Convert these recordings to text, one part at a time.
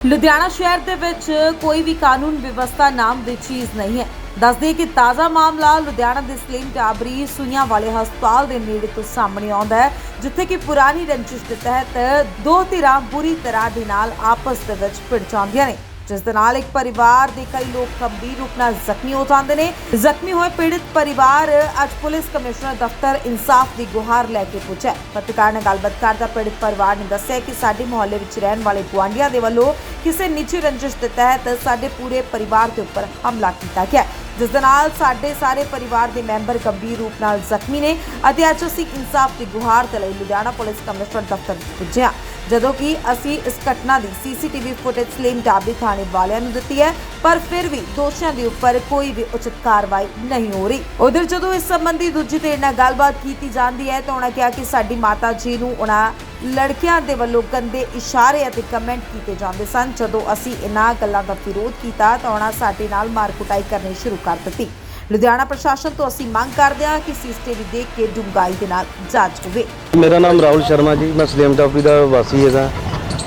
ਲੁਧਿਆਣਾ ਸ਼ਹਿਰ ਦੇ ਵਿੱਚ ਕੋਈ ਵੀ ਕਾਨੂੰਨ ਵਿਵਸਥਾ ਨਾਮ ਦੀ ਚੀਜ਼ ਨਹੀਂ ਹੈ। ਦੱਸਦੇ ਕਿ ਤਾਜ਼ਾ ਮਾਮਲਾ ਲੁਧਿਆਣਾ ਦੇ ਸਲੀਮ ਟਾਬਰੀ ਸੂਈਆਂ ਵਾਲੇ ਹਸਪਤਾਲ ਦੇ ਨੇੜੇ ਤੋਂ ਸਾਹਮਣੇ ਆਉਂਦਾ ਹੈ, ਜਿੱਥੇ ਕਿ ਪੁਰਾਣੀ ਰੰਜਿਸ਼ ਦੇ ਤਹਿਤ ਦੋ ਧਿਰਾਂ ਬੁਰੀ ਤਰ੍ਹਾਂ ਦੇ ਨਾਲ ਆਪਸ ਦੇ ਵਿੱਚ ਭਿੜ ਜਾਂਦੀਆਂ ਨੇ। ਜਿਸ ਦੇ ਨਾਲ ਇੱਕ ਪਰਿਵਾਰ ਦੇ ਕਈ ਲੋਕ ਗੰਭੀਰ ਰੂਪ ਨਾਲ ਜ਼ਖਮੀ ਹੋ ਜਾਂਦੇ ਨੇ। ਜ਼ਖਮੀ ਹੋਏ ਪੀੜਿਤ ਪਰਿਵਾਰ ਅੱਜ ਪੁਲਿਸ ਕਮਿਸ਼ਨਰ ਦਫ਼ਤਰ ਇਨਸਾਫ ਦੀ ਗੁਹਾਰ ਲੈ ਕੇ ਪੁੱਛਿਆ ਪੱਤਰਕਾਰ ਨਾਲ ਗੱਲਬਾਤ ਕਰਦਾ ਪੀੜਿਤ ਪਰਿਵਾਰ ਨੇ ਦੱਸਿਆ ਕਿ ਸਾਡੇ ਮੁਹੱਲੇ ਵਿੱਚ ਰਹਿਣ ਵਾਲੇ ਗੁਆਂਢੀਆਂ ਦੇ ਵੱਲੋਂ ਕਿਸੇ ਨਿੱਜੀ ਰੰਜਿਸ਼ ਦੇ ਤਹਿਤ ਸਾਡੇ ਪੂਰੇ ਪਰਿਵਾਰ ਦੇ ਉੱਪਰ ਹਮਲਾ ਕੀਤਾ ਗਿਆ ਜਿਸ ਦੇ ਨਾਲ ਸਾਡੇ ਸਾਰੇ ਪਰਿਵਾਰ ਦੇ ਮੈਂਬਰ ਗੰਭੀਰ ਰੂਪ ਨਾਲ ਜ਼ਖਮੀ ਨੇ ਅਤੇ ਅੱਜ ਅਸੀਂ ਇਨਸਾਫ ਦੀ ਗੁਹਾਰ ਦੇ ਲਈ ਲੁਧਿਆਣਾ ਪੁਲਿਸ ਕਮਿਸ਼ਨਰ ਦਫ਼ਤਰ ਪੁੱਜੇ ਹਾਂ। ਜਦੋਂ ਕਿ ਅਸੀਂ ਇਸ ਘਟਨਾ ਦੀ ਸੀਸੀਟੀਵੀ ਫੁਟੇਜ ਸਲੀਮ ਟਾਬਰੀ ਥਾਣੇ ਵਾਲਿਆਂ ਨੂੰ ਦਿੱਤੀ ਹੈ, ਪਰ ਫਿਰ ਵੀ ਦੋਸ਼ੀਆਂ ਦੇ ਉੱਪਰ ਕੋਈ ਵੀ ਉਚਿਤ ਕਾਰਵਾਈ ਨਹੀਂ ਹੋ ਰਹੀ। ਉਧਰ ਜਦੋਂ ਇਸ ਸੰਬੰਧੀ ਦੂਜੀ ਧਿਰ ਨਾਲ ਗੱਲਬਾਤ ਕੀਤੀ ਜਾਂਦੀ ਹੈ ਤਾਂ ਉਹਨਾਂ ਕਿਹਾ ਕਿ ਸਾਡੀ ਮਾਤਾ ਜੀ ਨੂੰ ਉਹਨਾਂ ਲੜਕਿਆਂ ਦੇ ਵੱਲੋਂ ਗੰਦੇ ਇਸ਼ਾਰੇ ਅਤੇ ਕਮੈਂਟ ਕੀਤੇ ਜਾਂਦੇ ਸਨ। ਜਦੋਂ ਅਸੀਂ ਇਹਨਾਂ ਗੱਲਾਂ ਦਾ ਵਿਰੋਧ ਕੀਤਾ ਤਾਂ ਉਹਨਾਂ ਸਾਡੇ ਨਾਲ ਮਾਰ ਕੁਟਾਈ ਕਰਨੀ ਸ਼ੁਰੂ ਕਰ ਦਿੱਤੀ। ਲੁਧਿਆਣਾ ਪ੍ਰਸ਼ਾਸਨ ਤੋਂ ਅਸੀਂ ਮੰਗ ਕਰਦੇ ਹਾਂ ਕਿ ਸੀਸੀਟੀਵੀ ਦੇਖ ਕੇ ਡੂੰਘਾਈ ਦੇ ਨਾਲ ਜਾਂਚ ਹੋਵੇ। ਮੇਰਾ ਨਾਮ ਰਾਹੁਲ ਸ਼ਰਮਾ ਜੀ, ਮੈਂ ਸਲੇਮ ਟਾਪਰੀ ਦਾ ਵਾਸੀ ਹੈਗਾ।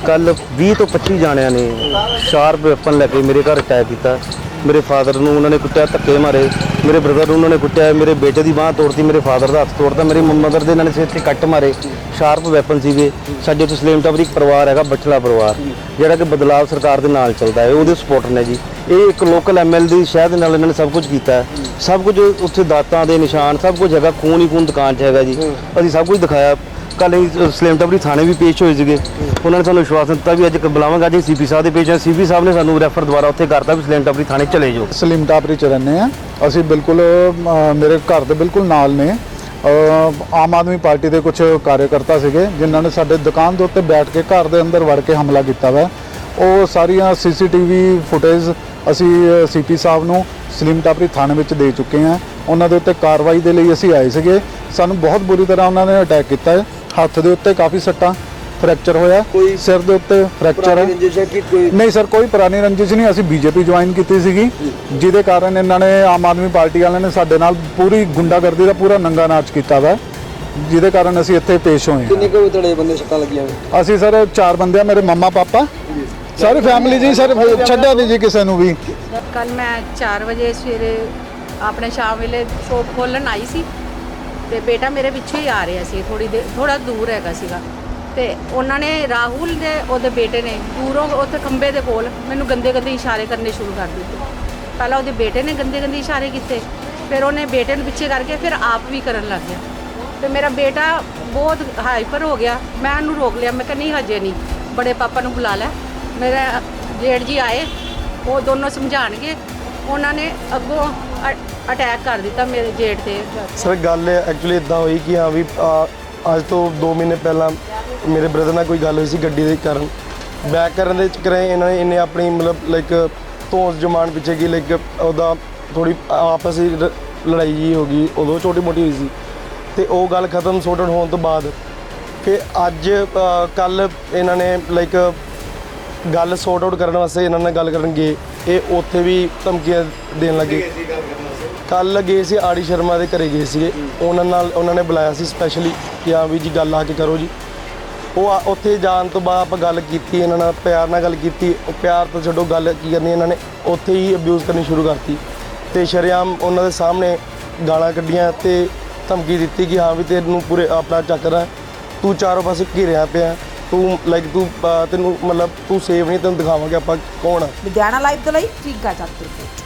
ਕੱਲ 20 ਤੋਂ 25 ਜਾਣਿਆਂ ਨੇ ਸ਼ਾਰਪ ਵੈਪਨ ਲੈ ਕੇ ਮੇਰੇ ਘਰ ਅਟੈਕ ਕੀਤਾ। ਮੇਰੇ ਫਾਦਰ ਨੂੰ ਉਹਨਾਂ ਨੇ ਕੁੱਟਿਆ, ਧੱਕੇ ਮਾਰੇ। ਮੇਰੇ ਬ੍ਰਦਰ ਨੂੰ ਉਹਨਾਂ ਨੇ ਕੁੱਟਿਆ, ਮੇਰੇ ਬੇਟੇ ਦੀ ਬਾਹ ਤੋੜਤੀ, ਮੇਰੇ ਫਾਦਰ ਦਾ ਹੱਥ ਤੋੜਤਾ, ਮੇਰੀ ਮਦਰ ਦੇ ਇਹਨਾਂ ਨੇ ਸਿਰ ਤੇ ਕੱਟ ਮਾਰੇ। ਸ਼ਾਰਪ ਵੈਪਨ ਸੀਗੇ। ਸਾਡੇ ਉੱਥੇ ਸਲੇਮ ਟਾਪਰੀ ਇੱਕ ਪਰਿਵਾਰ ਹੈਗਾ ਬਠਲਾ ਪਰਿਵਾਰ, ਜਿਹੜਾ ਕਿ ਬਦਲਾਵ ਸਰਕਾਰ ਦੇ ਨਾਲ ਚੱਲਦਾ ਹੈ, ਉਹਦੇ ਸਪੋਰਟਰ ਨੇ ਜੀ। ਇਹ ਇੱਕ ਲੋਕਲ ਐਮਐਲ ਦੀ ਸ਼ਹਿਰ ਦੇ ਨਾਲ ਇਹਨਾਂ ਨੇ ਸਭ ਕੁਝ ਕੀਤਾ ਹੈ। ਸਭ ਕੁਝ ਉੱਥੇ ਦਾਤਾਂ ਦੇ ਨਿਸ਼ਾਨ ਸਭ ਕੁਝ ਹੈਗਾ ਖੂਨ ਹੀ ਖੂਨ ਦੁਕਾਨ 'ਚ ਹੈਗਾ ਜੀ। ਅਸੀਂ ਸਭ ਕੁਝ ਦਿਖਾਇਆ। ਕੱਲ ਅਸੀਂ ਸਲੇਮ ਟਾਪਰੀ ਥਾਣੇ ਵੀ ਪੇਸ਼ ਹੋਏ ਸੀਗੇ। ਉਹਨਾਂ ਨੇ ਸਾਨੂੰ ਵਿਸ਼ਵਾਸ ਦਿੱਤਾ ਵੀ ਅੱਜ ਬੁਲਾਵਾਂਗੇ ਅੱਜ ਸੀਪੀ ਸਾਹਿਬ ਦੇ ਪੇਸ਼ ਹੈ। ਸੀਪੀ ਸਾਹਿਬ ਨੇ ਸਾਨੂੰ ਰੈਫਰ ਦੁਬਾਰਾ ਉੱਥੇ ਕਰਤਾ ਵੀ ਸਲੇਮ ਟਾਪਰੀ ਥਾਣੇ ਚਲੇ ਜਾਓ। ਸਲੀਮ ਟਾਪਰੀ ਚ ਰਹਿੰਦੇ ਆ ਅਸੀਂ ਬਿਲਕੁਲ ਅ, ਮੇਰੇ ਘਰ ਦੇ ਬਿਲਕੁਲ ਨਾਲ ਨੇ। ਅ, ਆਮ ਆਦਮੀ ਪਾਰਟੀ ਦੇ ਕੁਝ ਕਾਰਜਕਰਤਾ ਸੀਗੇ ਜਿਨ੍ਹਾਂ ਨੇ ਸਾਡੇ ਦੁਕਾਨ ਦੇ ਉੱਤੇ ਬੈਠ ਕੇ ਘਰ ਦੇ ਅੰਦਰ ਵੜ ਕੇ ਹਮਲਾ ਕੀਤਾ ਵਾ। ਉਹ ਸਾਰੀਆਂ ਸੀਸੀਟੀਵੀ ਫੁਟੇਜ ਅਸੀਂ ਸੀਪੀ ਸਾਹਿਬ ਨੂੰ ਸਲੀਮ ਟਾਪਰੀ ਥਾਣੇ ਵਿੱਚ ਦੇ ਚੁੱਕੇ ਹਾਂ। ਉਹਨਾਂ ਦੇ ਉੱਤੇ ਕਾਰਵਾਈ ਦੇ ਲਈ ਅਸੀਂ ਆਏ ਸੀਗੇ। ਸਾਨੂੰ ਬਹੁਤ ਬੁਰੀ ਤਰ੍ਹਾਂ ਉਹਨਾਂ ਨੇ ਅਟੈਕ ਕੀਤਾ ਹੈ। ਹੱਥ ਦੇ ਉੱਤੇ ਕਾਫੀ ਸੱਟਾਂ ਫ੍ਰੈਕਚਰ ਹੋਇਆ। ਸਿਰ ਦੇ ਉੱਤੇ ਫ੍ਰੈਕਚਰ ਹੈ। ਨਹੀਂ ਸਰ ਕੋਈ ਪੁਰਾਣੀ ਰੰਜਿਸ਼ ਨਹੀਂ। ਅਸੀਂ ਬੀਜੇਪੀ ਜੁਆਇਨ ਕੀਤੀ ਸੀਗੀ। ਜਿਹਦੇ ਕਾਰਨ ਇਹਨਾਂ ਨੇ ਆਮ ਆਦਮੀ ਪਾਰਟੀ ਵਾਲਿਆਂ ਨੇ ਸਾਡੇ ਨਾਲ ਪੂਰੀ ਗੁੰਡਾਗਰਦੀ ਦਾ ਪੂਰਾ ਨੰਗਾ ਨਾਚ ਕੀਤਾ ਵਾ। ਜਿਹਦੇ ਕਾਰਨ ਅਸੀਂ ਇੱਥੇ ਪੇਸ਼ ਹੋਏ ਕਿੰਨੇ ਕੁ ਤੜੇ ਬੰਦੇ ਸੱਟਾਂ ਲੱਗੀਆਂ? ਅਸੀਂ ਸਰ ਚਾਰ ਬੰਦੇ ਆ ਮੇਰੇ ਮੰਮਾ ਪਾਪਾ ਸਾਰੀ ਫੈਮਿਲੀ ਜੀ ਸਰ ਛੱਡਿਆ ਨਹੀਂ ਜੀ ਕਿਸੇ ਨੂੰ ਵੀ। ਕੱਲ ਮੈਂ 4 ਵਜੇ ਸਵੇਰੇ ਆਪਣੇ ਸ਼ਾਮ ਵੇਲੇ ਸ਼ੋਪ ਖੋਲਣ ਆਈ ਸੀ ਤੇ ਬੇਟਾ ਮੇਰੇ ਪਿੱਛੇ ਹੀ ਆ ਰਿਹਾ ਸੀ ਥੋੜੀ ਦੇਰ ਥੋੜਾ ਦੂਰ ਹੈਗਾ ਸੀਗਾ। ਤੇ ਉਹਨਾਂ ਨੇ ਰਾਹੁਲ ਦੇ ਉਹਦੇ ਬੇਟੇ ਨੇ ਦੂਰੋਂ ਉੱਥੇ ਖੰਬੇ ਦੇ ਕੋਲ ਮੈਨੂੰ ਗੰਦੇ ਗੰਦੇ ਇਸ਼ਾਰੇ ਕਰਨੇ ਸ਼ੁਰੂ ਕਰ ਦਿੱਤੇ। ਪਹਿਲਾਂ ਉਹਦੇ ਬੇਟੇ ਨੇ ਗੰਦੇ ਗੰਦੇ ਇਸ਼ਾਰੇ ਕੀਤੇ ਫਿਰ ਉਹਨੇ ਬੇਟੇ ਨੂੰ ਪਿੱਛੇ ਕਰਕੇ ਫਿਰ ਆਪ ਵੀ ਕਰਨ ਲੱਗ ਗਿਆ। ਤੇ ਮੇਰਾ ਬੇਟਾ ਬਹੁਤ ਹਾਈਪਰ ਹੋ ਗਿਆ ਮੈਂ ਉਹਨੂੰ ਰੋਕ ਲਿਆ ਮੈਂ ਕਿਹਾ ਨਹੀਂ ਹਜੇ ਨਹੀਂ ਬੜੇ ਪਾਪਾ ਨੂੰ ਬੁਲਾ ਲੈ। ਮੇਰਾ ਜੇਠ ਜੀ ਆਏ ਉਹ ਦੋਨੋਂ ਸਮਝਾਣਗੇ। ਉਹਨਾਂ ਨੇ ਅੱਗੋਂ ਅਟੈਕ ਕਰ ਦਿੱਤਾ ਮੇਰੇ ਜੇਠ ਤੇ ਸਰ ਗੱਲ ਐਕਚੁਅਲੀ ਇਦਾਂ ਹੋਈ ਕਿ ਹਾਂ ਵੀ ਆ, ਅੱਜ ਤੋਂ 2 ਮਹੀਨੇ ਪਹਿਲਾਂ ਮੇਰੇ ਬ੍ਰਦਰ ਨਾਲ ਕੋਈ ਗੱਲ ਹੋਈ ਸੀ ਗੱਡੀ ਦੇ ਕਾਰਨ। ਬੈਕ ਕਰਨ ਦੇ ਚੱਕਰ ਇਹਨਾਂ ਨੇ ਇਹਨੇ ਆਪਣੀ ਮਤਲਬ ਲਾਈਕ ਧੌਂਸ ਜਮਾਨ ਪਿੱਛੇ ਕੀ ਲਾਈਕ ਉਹਦਾ ਥੋੜੀ ਆਪਸ ਵਿੱਚ ਲ- ਲੜਾਈ ਜੀ ਹੋ ਗਈ ਉਦੋਂ ਛੋਟੀ ਮੋਟੀ ਹੋਈ ਸੀ। ਤੇ ਉਹ ਗੱਲ ਖਤਮ ਸੋਰਟਡ ਹੋਣ ਤੋਂ ਬਾਅਦ ਫਿਰ ਅੱਜ ਕੱਲ ਇਹਨਾਂ ਨੇ ਲਾਈਕ ਗੱਲ ਸੌਰਟ ਆਊਟ ਕਰਨ ਵਾਸਤੇ ਇਹਨਾਂ ਨਾਲ ਗੱਲ ਕਰਨ ਗਏ ਇਹ ਉੱਥੇ ਵੀ ਧਮਕੀਆਂ ਦੇਣ ਲੱਗੇ। ਕੱਲ ਗਏ ਸੀ ਆੜੀ ਸ਼ਰਮਾ ਦੇ ਘਰੇ ਗਏ ਸੀਗੇ। ਉਹਨਾਂ ਨਾਲ ਉਹਨਾਂ ਨੇ ਬੁਲਾਇਆ ਸੀ ਸਪੈਸ਼ਲੀ ਕਿ ਹਾਂ ਵੀ ਜੀ ਗੱਲ ਆ ਕੇ ਕਰੋ ਜੀ। ਉਹ ਆ- ਉੱਥੇ ਜਾਣ ਤੋਂ ਬਾਅਦ ਆਪਾਂ ਗੱਲ ਕੀਤੀ, ਇਹਨਾਂ ਨਾਲ ਪਿਆਰ ਨਾਲ ਗੱਲ ਕੀਤੀ। ਉਹ ਪਿਆਰ ਤੋਂ ਛੱਡੋ ਗੱਲ ਕੀ ਕਰਨੀ ਇਹਨਾਂ ਨੇ। ਉੱਥੇ ਹੀ ਅਬਿਊਜ਼ ਕਰਨੀ ਸ਼ੁਰੂ ਕਰਤੀ। ਤੇ ਸ਼ਰੇਆਮ ਉਹਨਾਂ ਦੇ ਸਾਹਮਣੇ ਗਾਲਾਂ ਕੱਢੀਆਂ ਤੇ ਧਮਕੀ ਦਿੱਤੀ ਕਿ ਹਾਂ ਵੀ ਤੈਨੂੰ ਪੂਰੇ ਆਪਣਾ ਚੱਕਰ ਤੂੰ ਚਾਰੋਂ ਪਾਸੇ ਘਿਰਿਆ ਪਿਆ। ਤੂੰ ਲਾਈਕ ਤੂੰ ਅਹ, ਤੈਨੂੰ ਮਤਲਬ ਤੂੰ ਸੇਫ ਨਹੀਂ ਤੈਨੂੰ ਦਿਖਾਵਾਂਗੇ ਆਪਾਂ ਕੌਣ ਆ। ਲੁਧਿਆਣਾ ਲਾਈਵ ਦੇ ਲਈ ਠੀਕ ਗਾ